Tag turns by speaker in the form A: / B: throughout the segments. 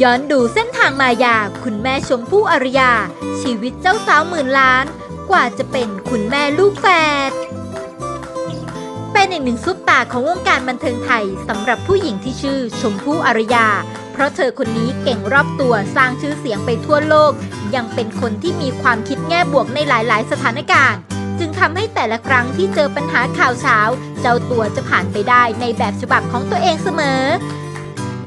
A: ย้อนดูเส้นทางมายา คุณแม่ชมพู่อารยา ชีวิตเจ้าสาวหมื่นล้าน กว่าจะเป็นคุณแม่ลูกแฝดเป็นอีกหนึ่งซุปตาของวงการบันเทิงไทยสำหรับผู้หญิงที่ชื่อชมพู่อารยา เพราะเธอคนนี้เก่งรอบตัวสร้างชื่อเสียงไปทั่วโลก ยังเป็นคนที่มีความคิดแง่บวกในหลายๆ สถานการณ์ จึงทำให้แต่ละครั้งที่เจอปัญหาข่าวเช้า เจ้าตัวจะผ่านไปได้ในแบบฉบับของตัวเองเสมอ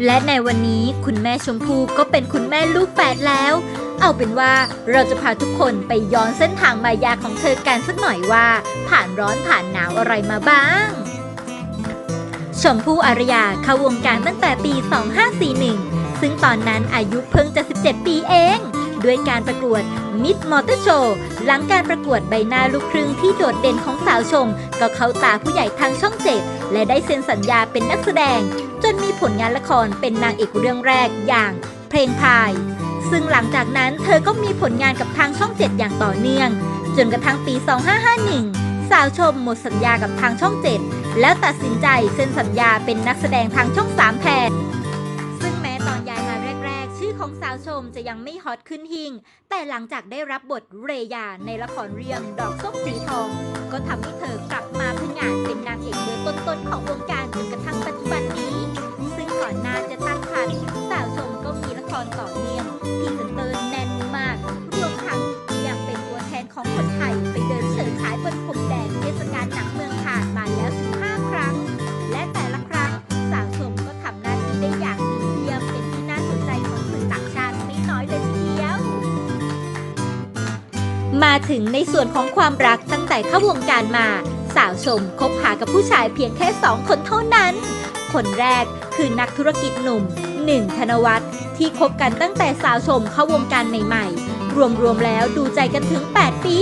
A: และในวันนี้คุณแม่ชมพู่ก็เป็นคุณแม่ลูกแฝดแล้ว เอาเป็นว่าเราจะพาทุกคนไปย้อนเส้นทางมายาของเธอกันสักหน่อยว่า ผ่านร้อนผ่านหนาวอะไรมาบ้างชมพู่อารยาเข้าวงการตั้งแต่ปี 2541 ซึ่งตอนนั้นอายุเพิ่งจะ 17 ปีเอง ด้วยการประกวดมิดมอเตอร์โชว์หลังการประกวดใบหน้าลูกครึ่งที่โดดเด่นของสาวชม ก็เข้าตาผู้ใหญ่ทางช่องเจ็ดและได้เซ็นสัญญาเป็นนักแสดง นมีผลงานละครเป็นนางเอกเรื่องแรกอย่างเพลงพาย ซึ่งหลังจากนั้นเธอก็มีผลงานกับทางช่องเจ็ดอย่างต่อเนื่อง จนกระทั่งปี 2551 สาวชมหมดสัญญากับทางช่องเจ็ดแล้วตัดสินใจเซ็นสัญญาเป็นนักแสดงทางช่อง 3 แทนซึ่งแม้ตอนย้ายมาแรก ๆ ชื่อของสาวชมจะยังไม่ฮอตขึ้นหิ่ง แต่หลังจากได้รับบทเรยาในละครเรื่องดอกส้มสีทอง ก็ทำให้เธอกลับมาผงาดเป็นนางเอกเบอร์ต้นๆของวงการจนกระทั่งปัจจุบันนี้ ก่อนหน้าจะตั้งครรภ์สาวชมก็มีละครต่อเนื่องพรีเซนเตอร์แน่นมาก รวมทั้งยังเป็นตัวแทนของคนไทย ไปเดินเฉิดฉายบนพรมแดงเทศกาลหนังเมืองคานมาแล้วถึง5ครั้ง และแต่ละครั้งสาวชมก็ทำหน้าที่ได้อย่างดีเยี่ยมเป็นที่น่าสนใจของสื่อต่างชาติไม่น้อยเลยทีเดียว มาถึงในส่วนของความรักตั้งแต่เข้าวงการมา สาวชมคบหากับผู้ชายเพียงแค่สองคนเท่านั้น คนแรก คือนักธุรกิจหนุ่มหนึ่งธนวัฒน์ที่คบกันตั้งแต่สาวชมเข้าวงการใหม่ๆ รวมๆแล้วดูใจกันถึง 8 ปี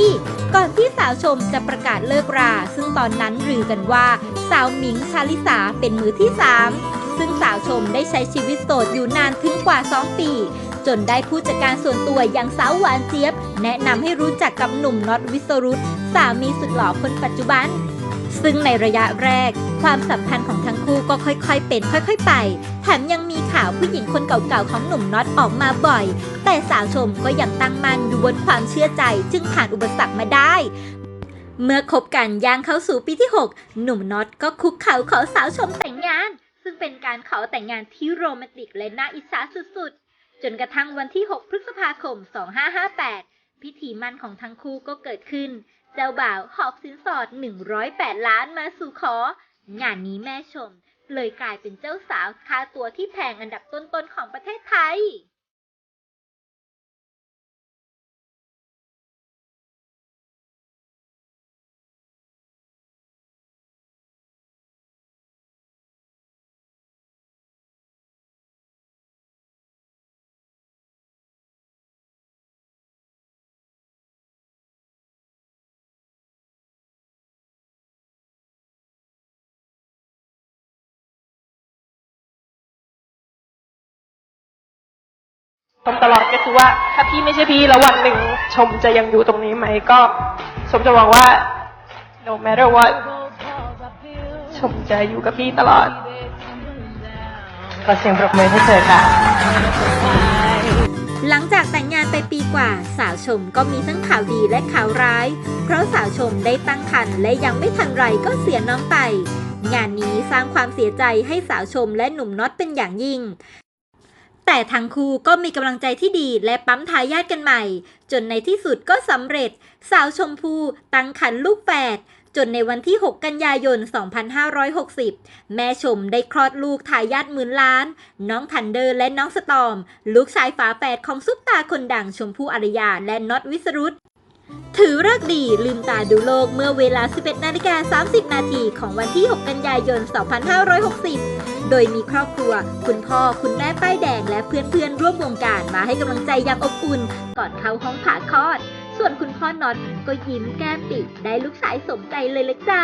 A: ก่อนที่สาวชมจะประกาศเลิกรา ซึ่งตอนนั้นรือกันว่า สาวหมิงชาลิสาเป็นมือที่ 3 ซึ่งสาวชมได้ใช้ชีวิตโสดอยู่นานถึงกว่า 2 ปี จนได้ผู้จัดการส่วนตัวอย่างสาวหวานเจี๊ยบ แนะนำให้รู้จักกับหนุ่มน็อตวิสรุตสามีสุดหล่อคนปัจจุบัน ซึ่งในระยะแรก ความสัมพันธ์ของทั้งคู่ก็ค่อยๆ เป็นค่อยๆ ไป แถมยังมีข่าวผู้หญิงคนเก่าๆ ของหนุ่มน็อตออกมาบ่อย แต่สาวชมก็ยังตั้งมั่นอยู่บนความเชื่อใจจึงผ่านอุปสรรคมาได้ เมื่อคบกันย่างเข้าสู่ปีที่ 6 หนุ่มน็อตก็คุกเข่าขอสาวชมแต่งงาน ซึ่งเป็นการขอแต่งงานที่โรแมนติกและน่าอิจฉาสุดๆ จนกระทั่งวันที่ 6 พฤษภาคม 2558 พิธีมั่นของทั้งคู่ก็เกิดขึ้น เจ้าบ่าวหอบสินสอด 108 ล้านมาสู่ขอ งานนี้แม่ชม เลยกลายเป็นเจ้าสาวค่าตัวที่แพงอันดับต้นๆของประเทศไทย
B: ชมตลอดก็คือว่า ถ้าพี่ไม่ใช่พี่แล้ววันหนึ่งชมจะยังอยู่ตรงนี้ไหมก็ ชมจะหวังว่า no matter what ชมจะอยู่กับพี่ตลอดขอเสียงปรบมือให้เธอค่ะ
A: หลังจากแต่งงานไปปีกว่า สาวชมก็มีทั้งข่าวดีและข่าวร้าย เพราะสาวชมได้ตั้งครรภ์และยังไม่ทันไรก็เสียน้องไป งานนี้สร้างความเสียใจให้สาวชมและหนุ่มน็อตเป็นอย่างยิ่ง แต่ทั้งคู่ก็มีกำลังใจที่ดีและปั๊มทายาทกันใหม่ จนในที่สุดก็สำเร็จ สาวชมพู่ตั้งครรภ์ลูกแฝดจนในวันที่ 6 กันยายน 2560 แม่ชมได้คลอดลูกทายาทหมื่นล้าน น้องทันเดอร์และน้องสตอม ลูกชายฝาแฝดของซุปตาคนดังชมพู่อารยาและน็อตวิสรุต ถือเลิกดีลืมตาดูโลกเมื่อเวลา 11นาฬิกา30 นาทีของวันที่ 6 กันยายน 2560 โดยมีครอบครัว คุณพ่อ คุณแม่ป้ายแดง และเพื่อนๆ ร่วมวงการมาให้กำลังใจอย่างอบอุ่น ก่อนเข้าห้องผ่าคลอด ส่วนคุณพ่อน็อตก็ยิ้มแก้มปิดได้ลูกชายสมใจเลยเลยจ้า